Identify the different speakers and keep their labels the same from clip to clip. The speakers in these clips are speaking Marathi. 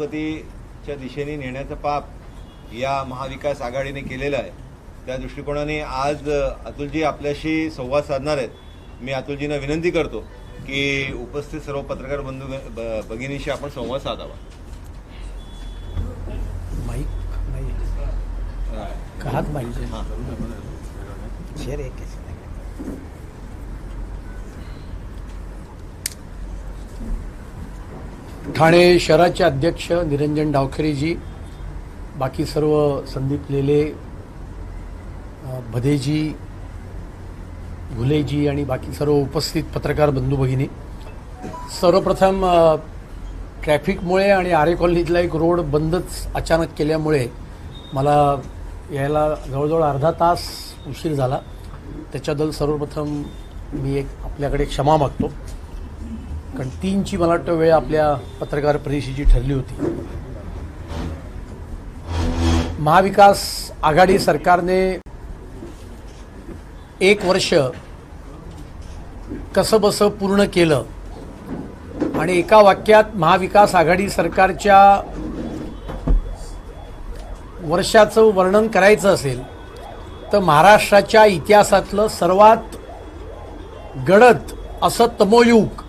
Speaker 1: गणपतीच्या दिशेने नेण्याचं पाप या महाविकास आघाडीने केलेलं आहे. त्या दृष्टिकोनाने आज अतुलजी आपल्याशी संवाद साधणार आहेत. मी अतुलजींना विनंती करतो की उपस्थित सर्व पत्रकार बंधू भगिनीशी आपण संवाद साधावा.
Speaker 2: माईक नाही हात माईक
Speaker 1: हां.
Speaker 2: शेर एक आहे. ठाणे शहराचे अध्यक्ष निरंजन डावखरेजी बाकी सर्व संदीप लेले भदेजी घुलेजी आणि बाकी सर्व उपस्थित पत्रकार बंधू भगिनी सर्वप्रथम ट्रॅफिकमुळे आणि आरे कॉलनीतला एक रोड बंदच अचानक केल्यामुळे मला यायला जवळजवळ अर्धा तास उशीर झाला. त्याच्याबद्दल सर्वप्रथम मी एक आपल्याकडे क्षमा मागतो. कारण तीनची मला वाटतं वेळ आपल्या पत्रकार परिषदेची ठरली होती. महाविकास आघाडी सरकारने एक वर्ष कसंबसं पूर्ण केलं आणि एका वाक्यात महाविकास आघाडी सरकारच्या वर्षाचं वर्णन करायचं असेल तर महाराष्ट्राच्या इतिहासातलं सर्वात गडद असं तमोयुग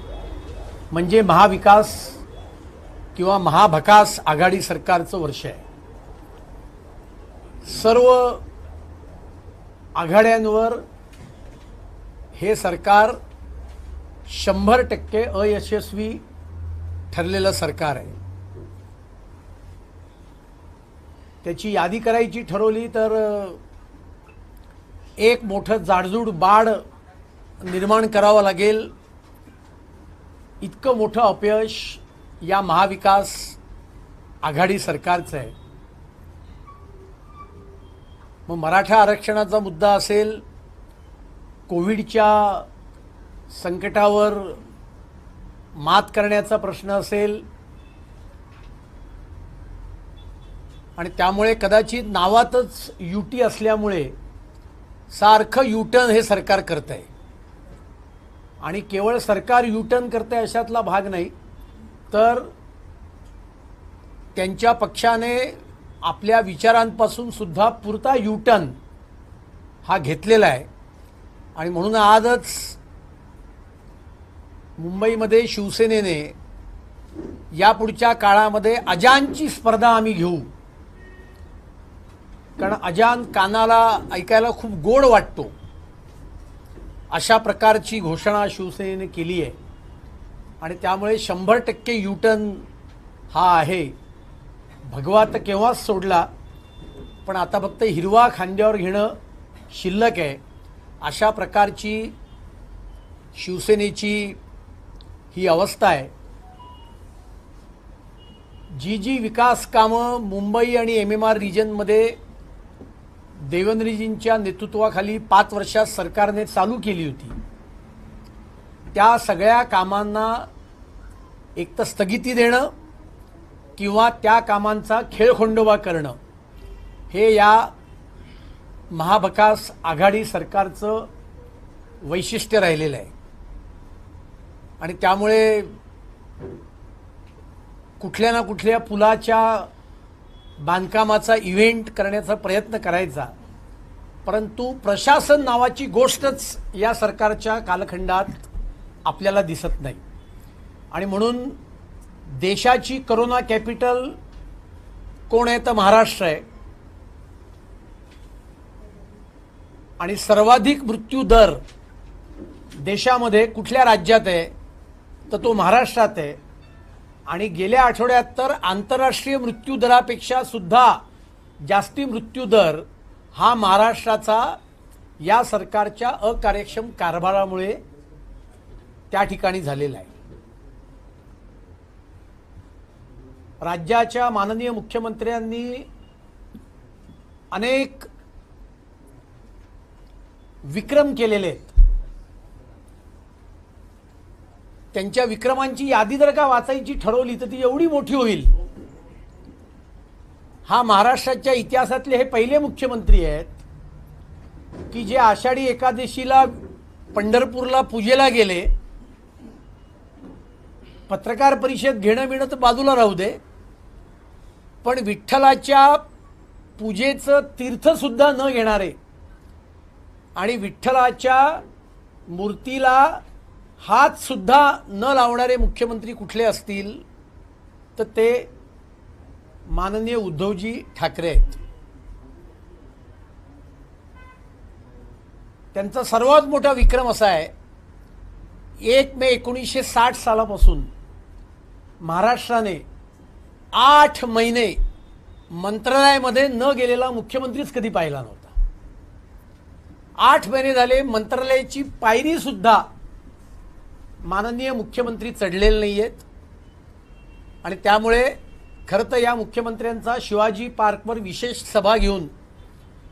Speaker 2: म्हणजे महाविकास किंवा महाभकास आघाडी सरकारचं वर्ष आहे. सर्व आघाड्यांवर हे सरकार शंभर टक्के अयशस्वी ठरलेलं सरकार आहे. त्याची यादी करायची ठरवली तर एक मोठं जाडजूड बाड निर्माण करावं लागेल. इतकं मोठं अपयश या महाविकास आघाडी सरकारचं आहे. मग मराठा आरक्षणाचा मुद्दा असेल कोविडच्या संकटावर मात करण्याचा प्रश्न असेल आणि त्यामुळे कदाचित नावातच युटी असल्यामुळे सारखं युटर्न हे सरकार करत आहे आणि केवळ सरकार युटर्न करते अशातला भाग नाही तर त्यांच्या पक्षाने आपल्या विचारांपासून सुद्धा पुरता युटर्न हा घेतलेला आहे. आणि म्हणून आजच मुंबईमध्ये शिवसेनेने यापुढच्या काळामध्ये अजानची स्पर्धा आम्ही घेऊ. कारण अजान कानाला ऐकायला खूप गोड वाटतो. अशा प्रकारची घोषणा शिवसेनेने केली आहे. आणि त्यामुळे शंभर टक्के युटर्न हा आहे. भगवा तर केव्हाच सोडला पण आता फक्त हिरवा खांद्यावर घेणं शिल्लक आहे. अशा प्रकारची शिवसेनेची ही अवस्था आहे. जी जी विकास कामं मुंबई आणि एम एम आर रिजनमध्ये देवेंद्रजींच्या नेतृत्वाखाली पाच वर्षात सरकारने चालू केली होती. त्या सगळ्या कामांना एक तर स्थगिती देणं किंवा त्या कामांचा खेळखोंडोबा करणं हे या महाभकास आघाडी सरकारचं वैशिष्ट्य राहिलेलं आहे. आणि त्यामुळे कुठल्या ना कुठल्या पुलाच्या बांधकामाचा इव्हेंट करण्याचा प्रयत्न करायचा. परंतु प्रशासन नावाची गोष्टच या सरकारच्या कालखंडात आपल्याला दिसत नाही. आणि म्हणून देशाची करोना कॅपिटल कोण आहे तर महाराष्ट्र आहे. आणि सर्वाधिक मृत्यू दर देशामध्ये कुठल्या राज्यात आहे तर तो महाराष्ट्रात आहे. आणि गेल्या आठवड्यात तर आंतरराष्ट्रीय मृत्यूदरापेक्षा सुद्धा जास्ती मृत्यूदर हा महाराष्ट्राचा या सरकारच्या अकार्यक्षम कारभारामुळे त्या ठिकाणी झालेला आहे. राज्याच्या माननीय मुख्यमंत्र्यांनी अनेक विक्रम केलेले आहेत. त्यांच्या विक्रमांची यादी जर का वाचायची ठरवली तर ती एवढी मोठी होईल. हा महाराष्ट्राच्या इतिहासातले हे पहिले मुख्यमंत्री आहेत की जे आषाढी एकादशीला पंढरपूरला पूजेला गेले. पत्रकार परिषद घेणं बिणं तर बाजूला राहू दे. पण विठ्ठलाच्या पूजेचं तीर्थसुद्धा न घेणारे आणि विठ्ठलाच्या मूर्तीला हात सुद्धा न लावणारे मुख्यमंत्री कुठले असतील तर ते माननीय उद्धवजी ठाकरे आहेत. त्यांचा सर्वात मोठा विक्रम असा आहे एक मे एकोणीसशे साठ सालापासून महाराष्ट्राने आठ महिने मंत्रालयामध्ये न गेलेला मुख्यमंत्रीच कधी पाहिला नव्हता. आठ महिने झाले मंत्रालयाची पायरीसुद्धा माननीय मुख्यमंत्री चढलेले नाही आहेत आणि त्यामुळे खरं तर या मुख्यमंत्र्यांचा शिवाजी पार्कवर विशेष सभा घेऊन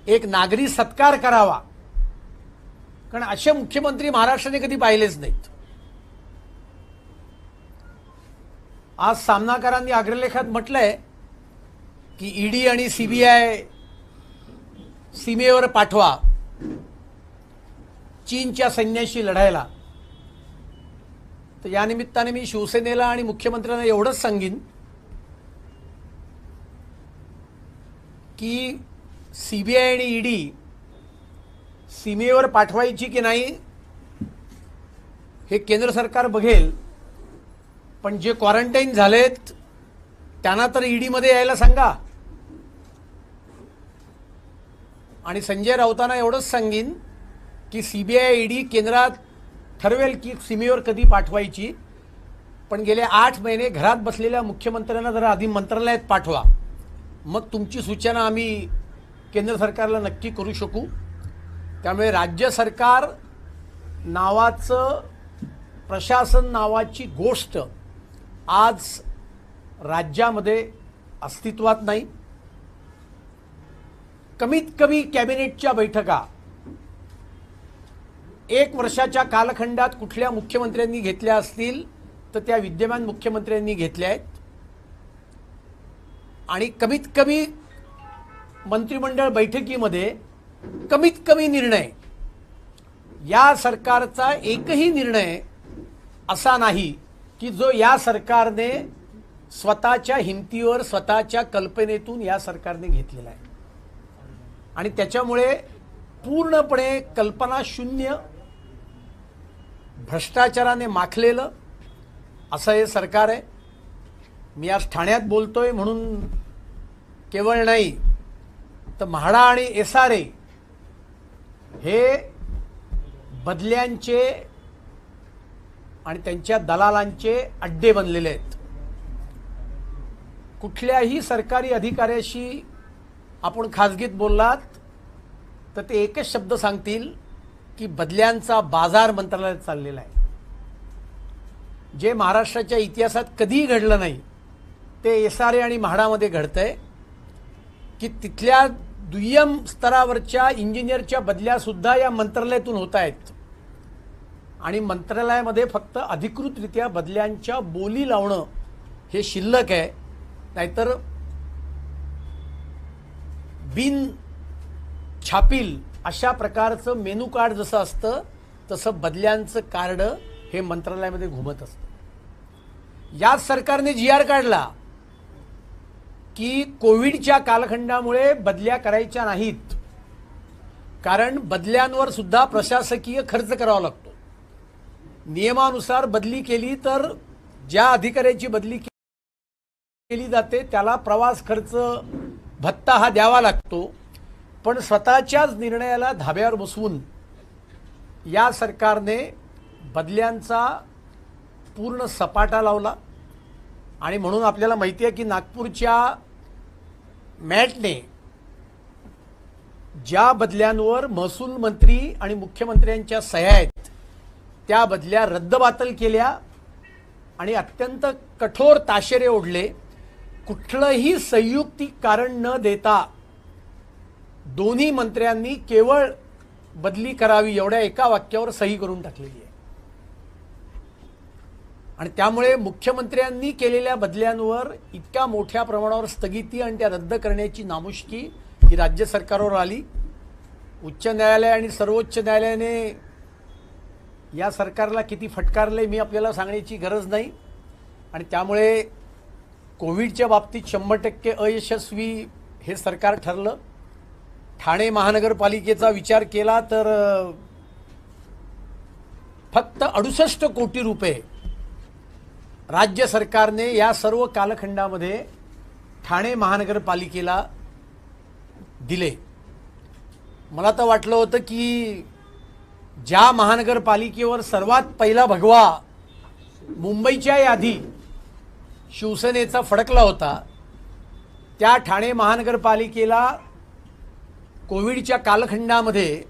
Speaker 2: एक नागरी सत्कार करावा. कारण असे मुख्यमंत्री महाराष्ट्राने कधी पाहिलेच नाहीत. आज सामनाकारांनी अग्रलेखात म्हटलंय की ईडी आणि सीबीआय सीमेवर पाठवा. चीनच्या सैन्याशी लढायला. तर या निमित्ताने मी शिवसेनेला आणि मुख्यमंत्र्यांना एवढंच सांगेन की सीबीआय आणि ईडी सीमेवर पाठवायची की नाही हे केंद्र सरकार बघेल. पण जे क्वारंटाईन झालेत त्यांना तर ईडीमध्ये यायला सांगा. आणि संजय राऊतांना एवढंच सांगेन की सीबीआय ईडी केंद्रात ठरवेल की सीमेवर कधी पाठवायची. पण गेले आठ महिने घरात बसलेल्या मुख्यमंत्र्यांना जरा आधी मंत्रालयात पाठवा. मग तुमची सूचना आम्ही केंद्र सरकारला नक्की करू शकू. त्यामुळे राज्य सरकार नावाचं प्रशासन नावाची गोष्ट आज राज्यामध्ये अस्तित्वात नाही. कमीत कमी कॅबिनेटच्या बैठका एक वर्षाच्या कालखंडात कुठल्या मुख्यमंत्र्यांनी घेतल्या असतील तर त्या विद्यमान मुख्यमंत्र्यांनी घेतल्या आहेत. आणि कमीत कमी मंत्रिमंडळ बैठकीमध्ये कमीत कमी निर्णय या सरकारचा एकही निर्णय असा नाही की जो या सरकारने स्वतःच्या हिमतीवर स्वतःच्या कल्पनेतून या सरकारने घेतलेला आहे. आणि त्याच्यामुळे पूर्णपणे कल्पना शून्य भ्रष्टाचाराने माखलेलं असं हे सरकार आहे. मी आज ठाण्यात बोलतोय म्हणून केवळ नाही तर म्हाडा आणि एस आर ए हे बदल्यांचे आणि त्यांच्या दलालांचे अड्डे बनलेले आहेत. कुठल्याही सरकारी अधिकाऱ्याशी आपण खाजगीत बोललात तर ते एकच शब्द सांगतील की बदल्यांचा बाजार मंत्रालयात चाललेला आहे. जे महाराष्ट्राच्या इतिहासात कधीही घडलं नाही ते एस आर ए आणि म्हाडामध्ये घडतं आहे की तिथल्या दुय्यम स्तरावरच्या इंजिनियरच्या बदल्यासुद्धा या मंत्रालयातून होत आहेत. आणि मंत्रालयामध्ये फक्त अधिकृतरित्या बदल्यांच्या बोली लावणं हे शिल्लक आहे. नाहीतर बिन छापील अशा प्रकारचं मेनू कार्ड जसं असतं तसं बदल्यांचं कार्ड हे मंत्रालयामध्ये घुमत असतं. याच सरकारने जी आर काढला की कोविडच्या कालखंडामुळे बदल्या करायच्या नाहीत. कारण बदल्यांवर सुद्धा प्रशासकीय खर्च करावा लागतो. नियमानुसार बदली केली तर ज्या अधिकाऱ्याची बदली केली जाते त्याला प्रवास खर्च भत्ता हा द्यावा लागतो. पण स्वतःच्याच निर्णयाला धाब्यावर बसवून या सरकारने बदल्यांचा पूर्ण सपाटा लावला. आणि म्हणून आपल्याला माहिती आहे की नागपूरच्या मॅटने ज्या बदल्यांवर महसूल मंत्री आणि मुख्यमंत्र्यांच्या सह्या आहेत त्या बदल्या रद्दबातल केल्या आणि अत्यंत कठोर ताशेरे ओढले. कुठलंही संयुक्तिक कारण न देता दोन्ही मंत्र्यांनी केवळ बदली करावी एवढ्या एका वाक्यावर सही करून टाकलेली आहे. आणि त्यामुळे मुख्यमंत्र्यांनी केलेल्या बदल्यांवर इतक्या मोठ्या प्रमाणावर स्थगिती आणि त्या रद्द करण्याची नामुष्की ही राज्य सरकारवर आली. उच्च न्यायालय आणि सर्वोच्च न्यायालयाने या सरकारला किती फटकारले मी आपल्याला सांगण्याची गरज नाही. आणि त्यामुळे कोविडच्या बाबतीत शंभर टक्के अयशस्वी हे सरकार ठरलं. ठाणे महानगरपालिकेचा विचार केला तर फक्त अडुसष्ट कोटी रुपये राज्य सरकारने या सर्व कालखंडामध्ये ठाणे महानगरपालिकेला दिले. मला तर वाटलं होतं की ज्या महानगरपालिकेवर सर्वात पहिला भगवा मुंबईच्या यादी शिवसेनेचा फडकला होता त्या ठाणे महानगरपालिकेला कोविडच्या कालखंडामध्ये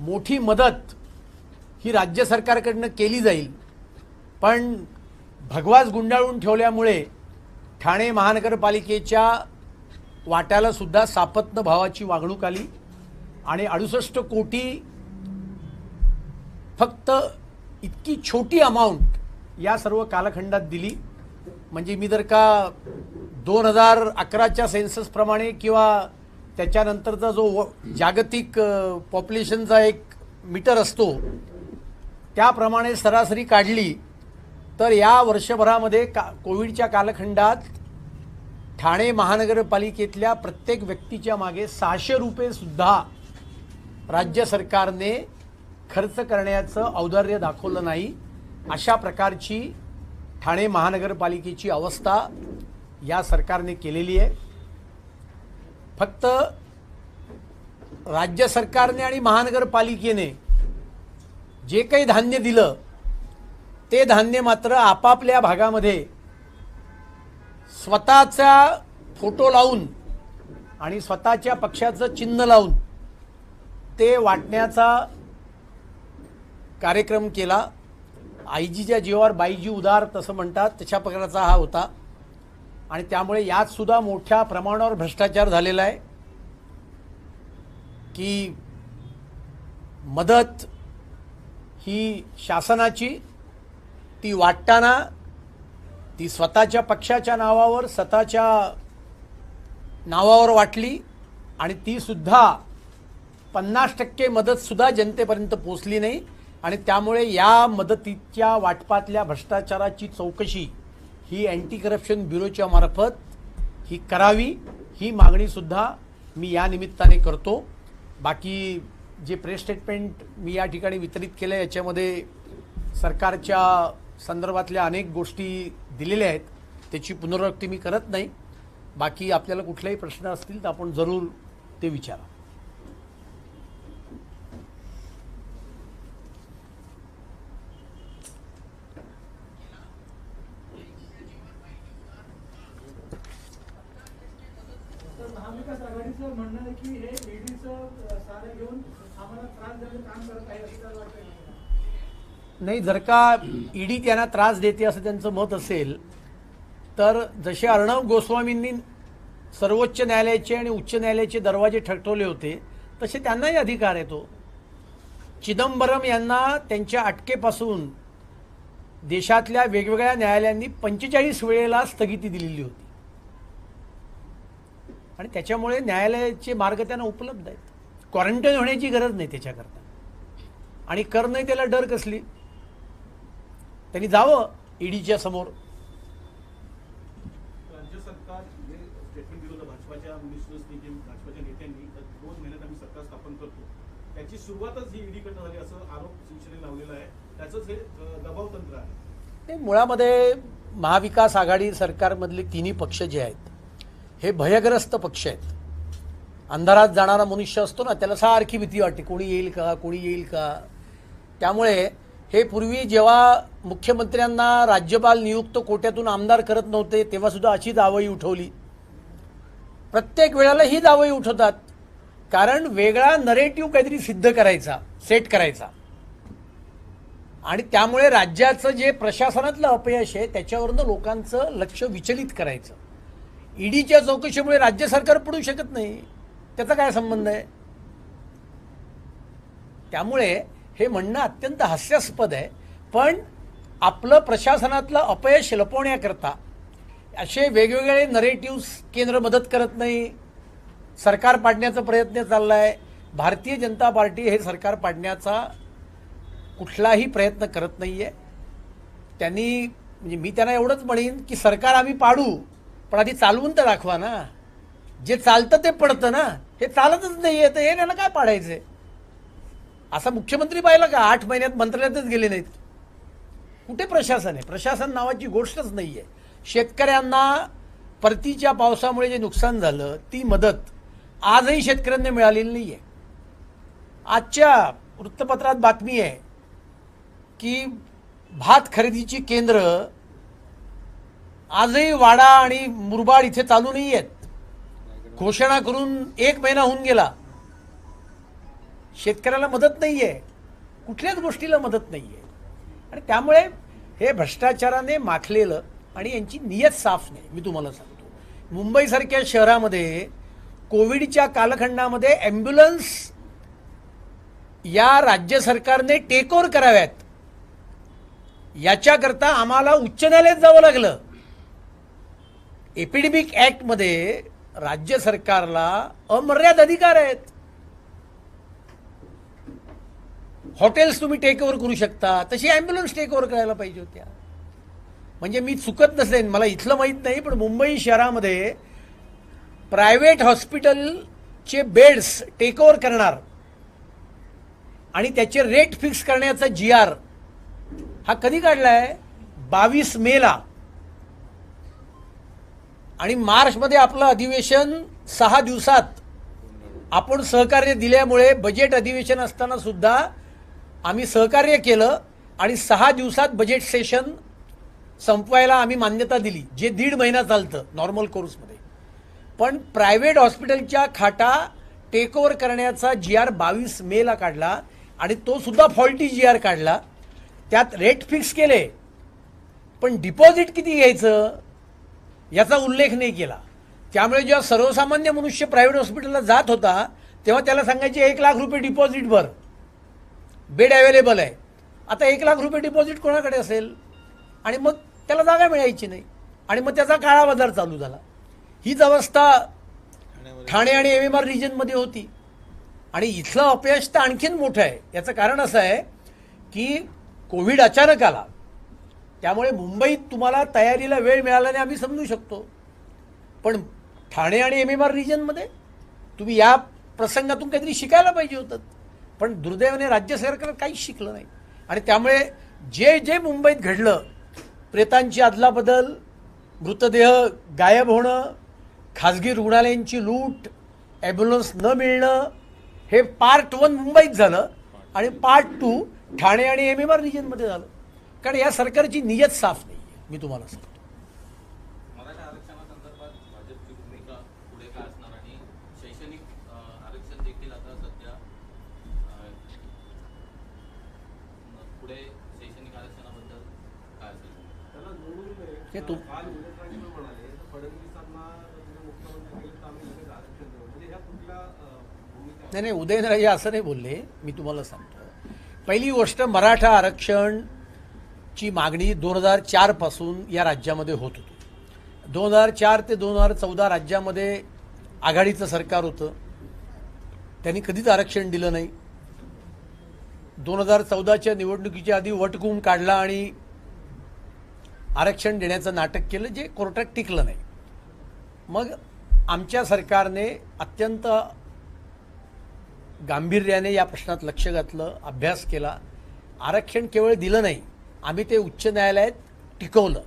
Speaker 2: मोठी मदत ही राज्य सरकारकडनं केली जाईल. पण भगवाच गुंडाळून ठेवल्यामुळे ठाणे महानगरपालिकेच्या वाट्यालासुद्धा सापत्न भावाची वागणूक आली आणि अडुसष्ट कोटी फक्त इतकी छोटी अमाऊंट या सर्व कालखंडात दिली. म्हणजे मी जर का दोन हजार अकराच्या सेन्ससप्रमाणे किंवा त्याच्यानंतरचा जो जागतिक पॉप्युलेशनचा एक मीटर असतो त्याप्रमाणे सरासरी काढली तर या वर्षभरामध्ये का कोविडच्या कालखंडात ठाणे महानगरपालिकेतल्या प्रत्येक व्यक्तीच्या मागे सहाशे रुपयेसुद्धा राज्य सरकारने खर्च करण्याचं औदार्य दाखवलं नाही. अशा प्रकारची ठाणे महानगरपालिकेची अवस्था या सरकारने केलेली आहे. फक्त राज्य सरकारने आणि महानगरपालिकेने जे काही धान्य दिलं ते धान्य मात्र आपापल्या भागामध्ये स्वतःचा फोटो लावून आणि स्वतःच्या पक्षाचं चिन्ह लावून ते वाटण्याचा कार्यक्रम केला. आईजीच्या जीवावर बाईजी उदार तसं म्हणतात तशा प्रकारचा हा होता. आणि त्यामुळे यात सुद्धा मोठ्या प्रमाणावर भ्रष्टाचार झालेला आहे की मदत ही शासनाची ती वाटताना ती स्वतःच्या पक्षाच्या नावावर स्वतःच्या नावावर वाटली आणि ती सुद्धा पन्नास टक्के मदतसुद्धा जनतेपर्यंत पोचली नाही. आणि त्यामुळे या मदतीच्या वाटपातल्या भ्रष्टाचाराची चौकशी ही अँटी करप्शन ब्युरोच्या मार्फत ही करावी ही मागणीसुद्धा मी या निमित्ताने करतो. बाकी जे प्रेस स्टेटमेंट मी या ठिकाणी वितरित केलं आहे याच्यामध्ये सरकारच्या संदर्भातल्या अनेक गोष्टी दिलेल्या आहेत त्याची पुनरावृत्ती मी करत नाही. बाकी आपल्याला कुठलेही प्रश्न असतील तर आपण जरूर ते विचारा
Speaker 3: तर महाविकास आघाडीचं म्हणणं आहे की हे ईडीचं सारं घेऊन आम्हाला त्रास द्यायचं काम करत आहे असं त्याला वाटतं
Speaker 2: नाही जर का ईडी त्यांना त्रास देते असं त्यांचं मत असेल तर जसे अर्णव गोस्वामींनी सर्वोच्च न्यायालयाचे आणि उच्च न्यायालयाचे दरवाजे ठकठवले होते तसे त्यांनाही अधिकार येतो चिदंबरम यांना त्यांच्या अटकेपासून देशातल्या वेगवेगळ्या न्यायालयांनी पंचेचाळीस वेळेला स्थगिती दिलेली होती. आणि त्याच्यामुळे न्यायालयाचे मार्ग त्यांना उपलब्ध आहेत. क्वारंटाईन होण्याची गरज नाही त्याच्याकरता. आणि कर नाही त्याला डर कसली? त्यांनी जावं ईडीच्या समोर.
Speaker 4: राज्य सरकार जे स्टेटमेंट दिलं होतं भाजपाच्या मिनिस्टर्सनी जे भाजपाच्या नेत्यांनी तर दोन महिन्यात आम्ही सरकार स्थापन करतो. त्याची सुरुवातच ही ईडीकडनं झाली असं आरोप शिवसेनेने लावलेला आहे. त्याचंच हे अं, दबाव तंत्र आहे.
Speaker 2: ते मुळामध्ये महाविकास आघाडी सरकारमधले तिन्ही पक्ष जे आहेत हे भयग्रस्त पक्ष आहेत. अंधारात जाणारा मनुष्य असतो ना त्याला सारखी भीती वाटते कोणी येईल का कोणी येईल का? त्यामुळे हे पूर्वी जेव्हा मुख्यमंत्र्यांना राज्यपाल नियुक्त कोट्यातून आमदार करत नव्हते तेव्हा सुद्धा अशी दावई उठवली. प्रत्येक वेळेला ही दावई उठवतात. कारण वेगळा नरेटिव्ह काहीतरी सिद्ध करायचा सेट करायचा. आणि त्यामुळे राज्याचं जे प्रशासनातलं अपयश आहे त्याच्यावरनं लोकांचं लक्ष विचलित करायचं. ईडीच्या चौकशीमुळे राज्य सरकार पडू शकत नाही. त्याचा काय संबंध आहे? त्यामुळे हे म्हणणं अत्यंत हास्यास्पद आहे. पण आपलं प्रशासनातलं अपयश लपवण्याकरता असे वेगवेगळे नरेटिव्स केंद्र मदत करत नाही. सरकार पाडण्याचा प्रयत्न चालला आहे भारतीय जनता पार्टी हे सरकार पाडण्याचा कुठलाही प्रयत्न करत नाही आहे त्यांनी म्हणजे मी त्यांना एवढंच म्हणेन की सरकार आम्ही पाडू पण आधी चालवून तर दाखवा ना. जे चालतं ते पडतं ना. हे चालतच नाही आहे तर हे त्यांना काय पाडायचंय? असा मुख्यमंत्री पाहिला का आठ महिन्यात मंत्रालयातच गेले नाहीत? कुठे प्रशासन आहे? प्रशासन नावाची गोष्टच नाही आहे शेतकऱ्यांना परतीच्या पावसामुळे जे नुकसान झालं ती मदत आजही शेतकऱ्यांना मिळालेली नाही आहे आजच्या वृत्तपत्रात बातमी आहे की भात खरेदीची केंद्र आजही वाडा आणि मुरबाड इथे चालू नाही आहेत घोषणा करून एक महिना होऊन गेला. शेतकऱ्याला मदत नाही आहे कुठल्याच गोष्टीला मदत नाही आहे आणि त्यामुळे हे भ्रष्टाचाराने माखलेलं आणि यांची नियत साफ नाही मी तुम्हाला सांगतो. मुंबईसारख्या शहरामध्ये कोविडच्या कालखंडामध्ये ॲम्ब्युलन्स या राज्य सरकारने टेक ओव्हर कराव्यात. याच्याकरता आम्हाला उच्च न्यायालयात जावं लागलं. एपिडेमिक ॲक्टमध्ये राज्य सरकारला अमर्याद अधिकार आहेत. हॉटेल्स तुम्ही टेक ओव्हर करू शकता. तशी ॲम्ब्युलन्स टेक ओव्हर करायला पाहिजे होत्या. म्हणजे मी चुकत नसेन मला इथलं माहीत नाही पण मुंबई शहरामध्ये प्रायव्हेट हॉस्पिटलचे बेड्स टेक ओव्हर करणार आणि त्याचे रेट फिक्स करण्याचा जी आर हा कधी काढलाय? बावीस मेला आणि मार्चमध्ये आपलं अधिवेशन सहा दिवसात आपण सहकार्य दिल्यामुळे बजेट अधिवेशन असताना सुद्धा आम्ही सहकार्य केलं आणि सहा दिवसात बजेट सेशन संपवायला आम्ही मान्यता दिली जे दीड महिना चालतं नॉर्मल कोर्समध्ये पण प्रायव्हेट हॉस्पिटलच्या खाटा टेक ओव्हर करण्याचा जी आर बावीस मेला काढला आणि तो सुद्धा फॉल्टी जी आर काढला. त्यात रेट फिक्स केले. पण डिपॉझिट किती घ्यायचं? याचा उल्लेख नाही केला. त्यामुळे जेव्हा सर्वसामान्य मनुष्य प्रायव्हेट हॉस्पिटलला जात होता तेव्हा त्याला सांगायचे एक लाख रुपये डिपॉझिट भर. बेड अवेलेबल आहे. आता एक लाख रुपये डिपॉझिट कोणाकडे असेल? आणि मग त्याला जागा मिळायची नाही. आणि मग त्याचा काळा बाजार चालू झाला. हीच अवस्था ठाणे आणि एम एम आर रिजनमध्ये होती. आणि इथलं अपयश तर आणखीन मोठं आहे. याचं कारण असं आहे की कोविड अचानक आला. त्यामुळे मुंबईत तुम्हाला तयारीला वेळ मिळाल्याने आम्ही समजू शकतो. पण ठाणे आणि एम एम आर रिजनमध्ये तुम्ही या प्रसंगातून काहीतरी शिकायला पाहिजे होतं. पण दुर्दैवाने राज्य सरकार काहीच शिकलं नाही. आणि त्यामुळे जे जे मुंबईत घडलं प्रेतांची अदलाबदल मृतदेह गायब होणं खाजगी रुग्णालयांची लूट ॲम्ब्युलन्स न मिळणं हे पार्ट वन मुंबईत झालं आणि पार्ट टू ठाणे आणि एम एम आर रिजनमध्ये झालं. कारण या सरकारची नियत साफ नाही आहे मी तुम्हाला सांगतो
Speaker 5: मराठा आरक्षणासंदर्भात भाजपची भूमिका पुढे काय असणार आणि शैक्षणिक अ, आरक्षण देखील आता सध्या अ, पुढे शैक्षणिक आरक्षणाबद्दल काय असेल
Speaker 6: त्याला जोडून नये.
Speaker 2: हे तू-
Speaker 6: काल उद्धवराजे पण म्हणाले तर फडणवीसांना तुम्ही मुख्यमंत्री केलं तर आम्ही लगेच आरक्षण देऊ म्हणजे ह्या कुठल्या हे तू
Speaker 2: नाही नाही उदयनराजे असं नाही बोलले. मी तुम्हाला सांगतो. पहिली गोष्ट मराठा आरक्षणची मागणी दोन हजार चारपासून या राज्यामध्ये होत होती. दोन हजार चार ते दोन हजार चौदा राज्यामध्ये आघाडीचं सरकार होतं. त्यांनी कधीच आरक्षण दिलं नाही. दोन हजार चौदाच्या निवडणुकीच्या आधी वटकुंभ काढला आणि आरक्षण देण्याचं नाटक केलं जे कोर्टात टिकलं नाही. मग आमच्या सरकारने अत्यंत गांभीर्याने या प्रश्नात लक्ष घातलं अभ्यास केला. आरक्षण केवळ दिलं नाही आम्ही ते उच्च न्यायालयात टिकवलं.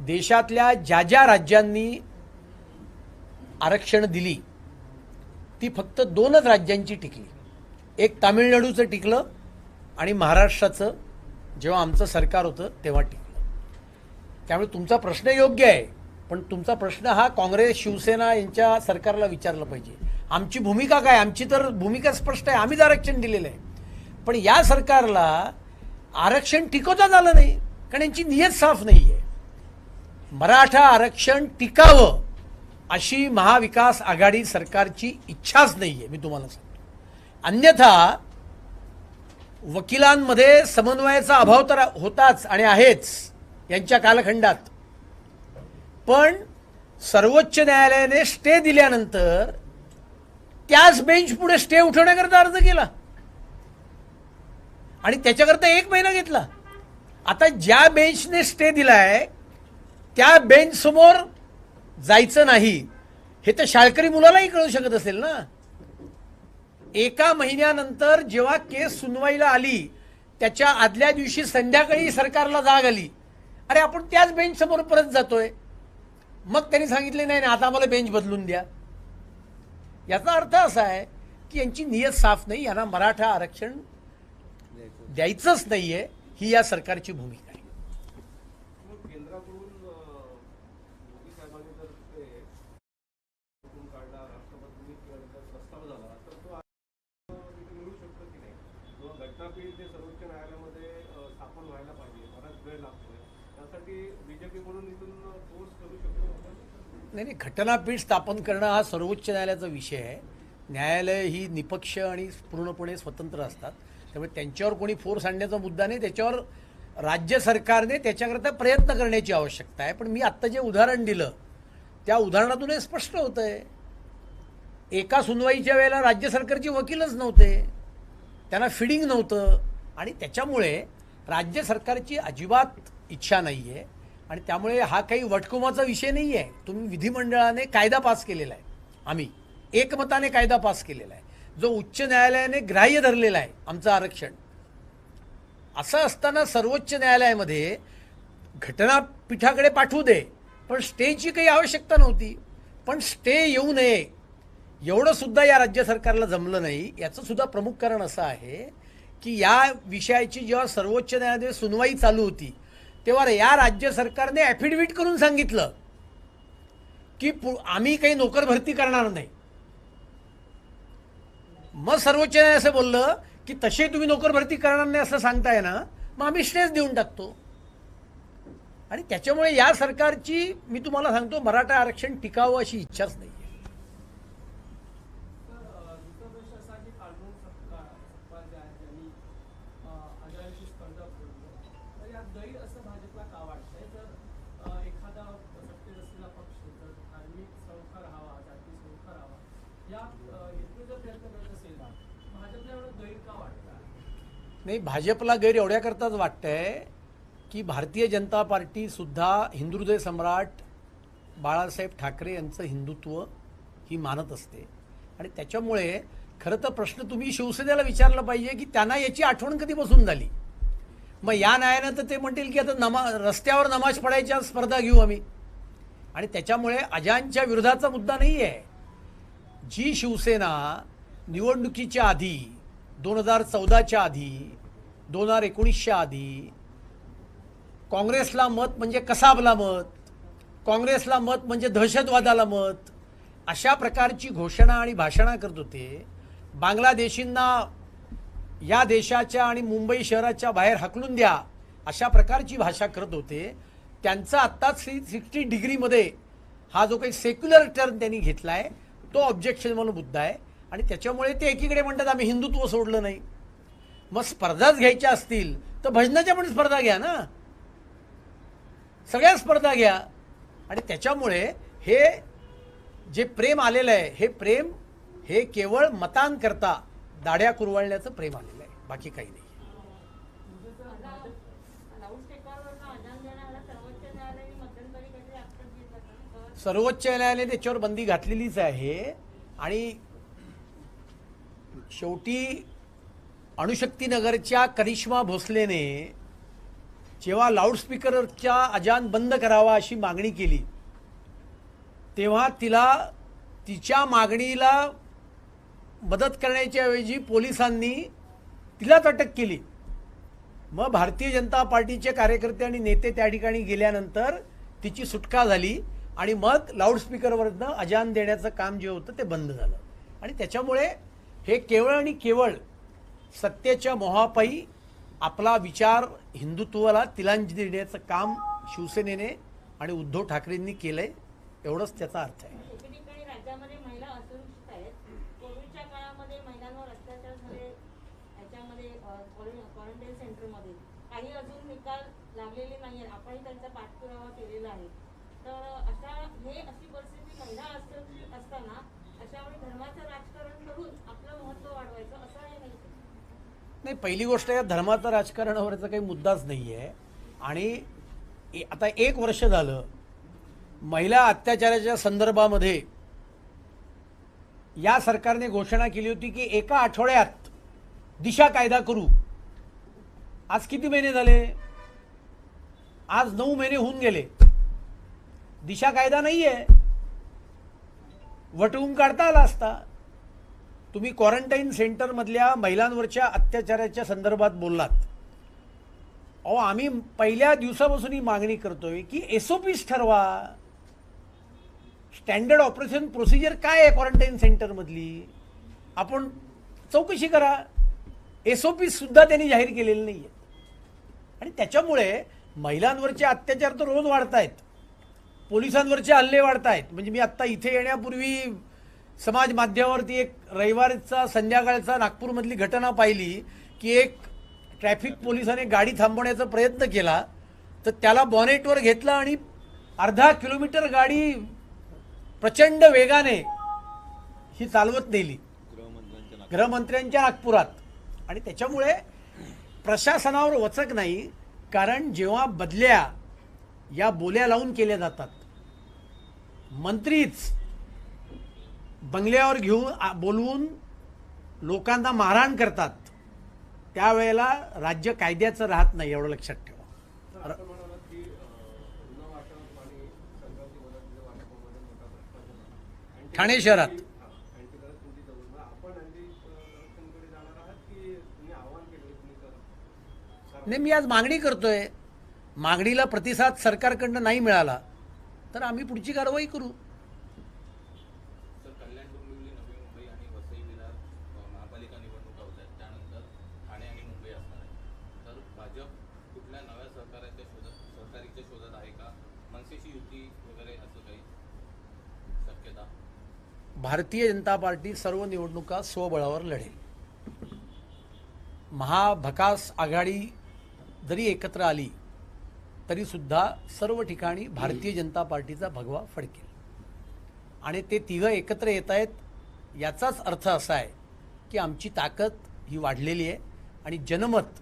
Speaker 2: देशातल्या ज्या ज्या राज्यांनी आरक्षण दिली ती फक्त दोनच राज्यांची टिकली. एक तामिळनाडूचं टिकलं आणि महाराष्ट्राचं. जेव्हा आमचं सरकार होतं तेव्हा टिकलं. त्यामुळे तुमचा प्रश्न योग्य आहे पण तुमचा प्रश्न हा काँग्रेस शिवसेना यांच्या सरकारला विचारला पाहिजे. आमची भूमिका काय? आमची तर भूमिका स्पष्ट आहे. आम्हीच आरक्षण दिलेलं आहे. पण या सरकारला आरक्षण टिकवता झालं नाही कारण यांची नियत साफ नाही आहे मराठा आरक्षण टिकावं अशी महाविकास आघाडी सरकारची इच्छाच नाही आहे मी तुम्हाला सांगतो. अन्यथा वकिलांमध्ये समन्वयाचा अभाव तर होताच आणि आहेच यांच्या कालखंडात. पण सर्वोच्च न्यायालयाने स्टे दिल्यानंतर त्याच बेंच पुढे स्टे उठवण्याकरता अर्ज केला. आणि त्याच्याकरता एक महिना घेतला. आता ज्या बेंचने स्टे दिलाय त्या बेंच समोर जायचं नाही. हे तर शाळकरी मुलालाही कळू शकत असेल ना? एका महिन्यानंतर जेव्हा केस सुनवाईला आली त्याच्या आदल्या दिवशी संध्याकाळी सरकारला जाग आली. अरे आपण त्याच बेंच समोर परत जातोय. मग त्यांनी सांगितले नाही आता आम्हाला बेंच बदलून द्या. याचा अर्थ असा आहे की यांची नियत साफ नाही यांना मराठा आरक्षण द्यायचंच नाहीये ही या सरकारची भूमिका आहे
Speaker 6: मग केंद्राकडून अं, मोदी साहेबांनी जर ते कुठून काढला राष्ट्रपतींनी जर प्रस्ताव झाला तर तो आज तिथे मिळू शकतो की नाही किंवा घटनापीठ जे सर्वोच्च न्यायालयामध्ये अं, स्थापन व्हायला पाहिजे बराच वेळ लागतोय त्यासाठी बीजेपीकडून इथून फोर्स करू शकतो आपण
Speaker 2: नाही नाही घटनापीठ स्थापन करणं हा सर्वोच्च न्यायालयाचा विषय आहे. न्यायालय ही निपक्ष आणि पूर्णपणे स्वतंत्र असतात. त्यामुळे त्यांच्यावर कोणी फोर्स आणण्याचा मुद्दा नाही त्याच्यावर राज्य सरकारने त्याच्याकरता प्रयत्न करण्याची आवश्यकता आहे. पण मी आत्ता जे उदाहरण दिलं त्या उदाहरणातून हे स्पष्ट होतं आहे एका सुनवाईच्या वेळेला राज्य सरकारचे वकीलच नव्हते. त्यांना फिडिंग नव्हतं. आणि त्याच्यामुळे राज्य सरकारची अजिबात इच्छा नाही आहे आणि त्यामुळे हा काही वटकुमाचा विषय नाही आहे तुम्ही विधिमंडळाने कायदा पास केलेला आहे. आम्ही एकमताने कायदा पास केलेला आहे. जो उच्च न्यायालयाने ग्राह्य धरलेला आहे आमचं आरक्षण. असं असताना सर्वोच्च न्यायालयामध्ये घटनापीठाकडे पाठवू दे पण स्टेची काही आवश्यकता नव्हती. पण स्टे येऊ नये. एवढं सुद्धा या राज्य सरकारला जमलं नाही. याचं सुद्धा प्रमुख कारण असं आहे की या विषयाची जेव्हा सर्वोच्च न्यायालयात सुनवाई चालू होती तेव्हा या राज्य सरकारने ॲफिडेव्हिट करून सांगितलं की आम्ही काही नोकर भरती करणार नाही. मग सर्वोच्च न्यायालय असं बोललं की तसे तुम्ही नोकर भरती करणार नाही असं सांगताय ना मग आम्ही स्ट्रेस देऊन टाकतो. आणि त्याच्यामुळे या सरकारची मी तुम्हाला सांगतो मराठा आरक्षण टिकावं अशी इच्छाच नाही
Speaker 3: तर अ, दुसरा प्रश्न असा की काढून सत्कार सत्कार जे आहे त्यांनी अ, आजाराची स्पर्धा सोडली तर यात गैर असं भाजपला का वाटतंय तर अ, एखादा सत्तेत असलेला पक्ष जर धार्मिक संस्कार राहावा जाती संस्कार राहावा या अ, हेतून जर प्रयत्न करत असेल भाजपला एवढं गैर का वाटतं
Speaker 2: नाही भाजपला गैर एवढ्याकरताच वाटतंय की भारतीय जनता पार्टीसुद्धा हिंदुहृदय सम्राट बाळासाहेब ठाकरे यांचं हिंदुत्व ही मानत असते. आणि त्याच्यामुळे खरं तर प्रश्न तुम्ही शिवसेनेला विचारला पाहिजे की त्यांना याची आठवण कधी बसून झाली? मग या न्यायानं तर ते म्हणतील की आता नमा रस्त्यावर नमाज पडायच्या स्पर्धा घेऊ आम्ही. आणि त्याच्यामुळे अजानच्या विरोधाचा मुद्दा नाही आहे जी शिवसेना निवडणुकीच्या आधी दोन हजार चौदाच्या आधी दोन हजार एकोणीसच्या आधी काँग्रेसला मत म्हणजे कसाबला मत काँग्रेसला मत म्हणजे दहशतवादाला मत अशा प्रकारची घोषणा आणि भाषणा करत होते. बांगलादेशींना या देशाच्या आणि मुंबई शहराच्या बाहेर हकलून द्या अशा प्रकारची भाषा करत होते. त्यांचा आत्ताच थ्री सिक्स्टी डिग्रीमध्ये हा जो काही सेक्युलर टर्न त्यांनी घेतला आहे तो ऑब्जेक्शन म्हणून मुद्दा आहे. आणि त्याच्यामुळे ते एकीकडे म्हणतात आम्ही हिंदुत्व सोडलं नाही. मग स्पर्धाच घ्यायच्या असतील तर भजनाच्या पण स्पर्धा घ्या ना. सगळ्या स्पर्धा घ्या. आणि त्याच्यामुळे हे जे प्रेम आलेलं आहे हे प्रेम हे केवळ मतांकरता दाढ्या कुरवाळण्याचं प्रेम आलेलं आहे बाकी काही नाही.
Speaker 7: सर्वोच्च
Speaker 2: सर्वोच्च न्यायालयाने त्याच्यावर बंदी घातलेलीच आहे. आणि शेवटी अणुशक्तीनगरच्या करिश्मा भोसलेने जेव्हा लाऊडस्पीकरच्या अजान बंद करावा अशी मागणी केली तेव्हा तिला तिच्या मागणीला मदत करण्याच्या ऐवजी पोलिसांनी तिलाच अटक केली. मग भारतीय जनता पार्टीचे कार्यकर्ते आणि नेते त्या ठिकाणी गेल्यानंतर तिची सुटका झाली आणि मग लाऊडस्पीकरवरनं अजान देण्याचं काम जे होतं ते बंद झालं. आणि त्याच्यामुळे हे केवळ आणि केवळ सत्तेच्या मोहापायी आपला विचार हिंदुत्वाला तिलांजली देण्याचं काम शिवसेनेने आणि उद्धव ठाकरेंनी केलंय एवढंच त्याचा अर्थ आहे
Speaker 7: एके ठिकाणी राज्यामध्ये महिला असुरक्षित आहेत कोविडच्या काळामध्ये महिलांवर अत्याचार झाले याच्यामध्ये क्वारंटाईन सेंटरमध्ये काही अजून निकाल लागलेले नाही आहेत आपणही त्यांचा पाठपुरावा केलेला आहे तर अशा हे अशी परिस्थिती महिला असुरक्षित असताना अशा वेळी धर्माचं राजकारण करून आपलं महत्त्व वाढवायचं असं आहे नाही
Speaker 2: पहिली गोष्ट या धर्माचं राजकारणावरचा काही मुद्दाच नाही आहे आणि आता एक वर्ष झालं महिला अत्याचाराच्या संदर्भामध्ये या सरकारने घोषणा केली होती की एका आठवड्यात दिशा कायदा करू. आज किती महिने झाले? आज नऊ महिने होऊन गेले. दिशा कायदा नाही आहे वटवून काढता आला असता. तुम्ही क्वारंटाईन सेंटरमधल्या महिलांवरच्या अत्याचाराच्या संदर्भात बोललात. अहो आम्ही पहिल्या दिवसापासून ही मागणी करतोय की एसओपीस ठरवा. स्टँडर्ड ऑपरेशन प्रोसिजर काय आहे क्वारंटाईन सेंटरमधली आपण चौकशी करा. एसओपी सुद्धा त्यांनी जाहीर केलेले नाही आणि त्याच्यामुळे महिलांवरचे अत्याचार तर रोज वाढत आहेत पोलिसांवरचे हल्ले वाढत आहेत म्हणजे मी आत्ता इथे येण्यापूर्वी समाज माध्यमावरती एक रविवारचा संध्याकाळचा नागपूरमधली घटना पाहिली की एक ट्रॅफिक पोलिसाने गाडी थांबवण्याचा प्रयत्न केला तर त्याला बॉनेटवर घेतलं आणि अर्धा किलोमीटर गाडी प्रचंड वेगाने ही चालवत नेली.
Speaker 1: गृहमंत्र्यांच्या
Speaker 2: गृहमंत्र्यांच्या नागपुरात. आणि त्याच्यामुळे प्रशासनावर वचक नाही कारण जेव्हा बदल्या या बोल्या लावून केल्या जातात. मंत्रीच बंगल्यावर घेऊन बोलवून लोकांना मारहाण करतात त्यावेळेला राज्य कायद्याचं राहत नाही एवढं लक्षात ठेवा. ठाणे शहरात. नाही मी आज मागणी करतोय. मागणीला प्रतिसाद सरकारकडनं नाही मिळाला तर आम्ही पुढची कारवाई करू
Speaker 5: सर कल्याण डोंबिवली नवी मुंबई आणि वसई विरार अ, महापालिका निवडणुका होत आहेत त्यानंतर ठाणे आणि मुंबई असणार आहे तर भाजप कुठल्या नव्या सहकार्याच्या शोधात सहकारीच्या शोधात आहे का मनसेशी युती वगैरे असं काही शक्यता
Speaker 2: भारतीय जनता पार्टी सर्व निवडणुका स्वबळावर लढेल. महाभकास आघाडी जरी एकत्र आली तरीसुद्धा सर्व ठिकाणी भारतीय जनता पार्टीचा भगवा फडकेल. आणि ते तिघं एकत्र येत आहेत याचाच अर्थ असा आहे की आमची ताकद ही वाढलेली आहे आणि जनमत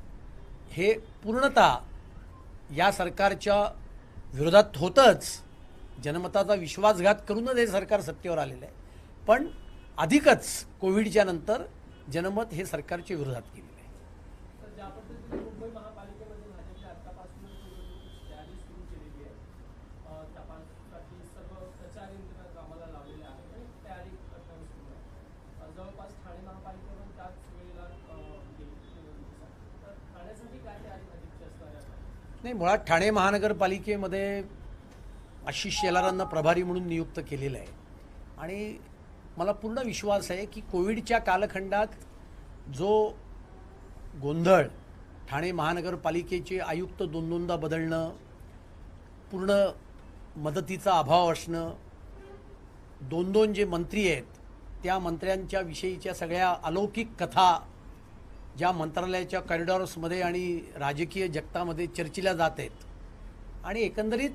Speaker 2: हे पूर्णतः या सरकारच्या विरोधात होतंच जनमताचा विश्वासघात करूनच हे सरकार सत्तेवर आलेलं आहे. पण अधिकच कोविडच्या नंतर जनमत हे सरकारच्या विरोधात केलेलं आहे. नाही मुळात ठाणे महानगरपालिकेमध्ये आशिष शेलारांना प्रभारी म्हणून नियुक्त केलेलं आहे. आणि मला पूर्ण विश्वास आहे की कोविडच्या कालखंडात जो गोंधळ ठाणे महानगरपालिकेचे आयुक्त दोन दोनदा बदलणं पूर्ण मदतीचा अभाव असणं दोन दोन जे मंत्री आहेत त्या मंत्र्यांच्या विषयीच्या सगळ्या अलौकिक कथा ज्या मंत्रालयाच्या कॉरिडॉर्समध्ये आणि राजकीय जगतामध्ये चर्चिल्या जात आहेत. आणि एकंदरीत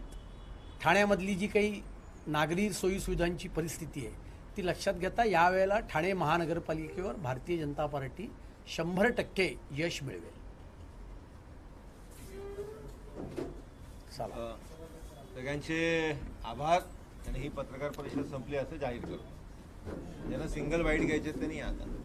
Speaker 2: ठाण्यामधली जी काही नागरी सोयीसुविधांची परिस्थिती आहे ती लक्षात घेता यावेळेला ठाणे महानगरपालिकेवर भारतीय जनता पार्टी शंभर टक्के यश मिळवेल.
Speaker 1: सगळ्यांचे आभार. आणि ही पत्रकार परिषद संपली असं जाहीर करू. ज्यांना सिंगल वाईट घ्यायचे त्यांनी आता.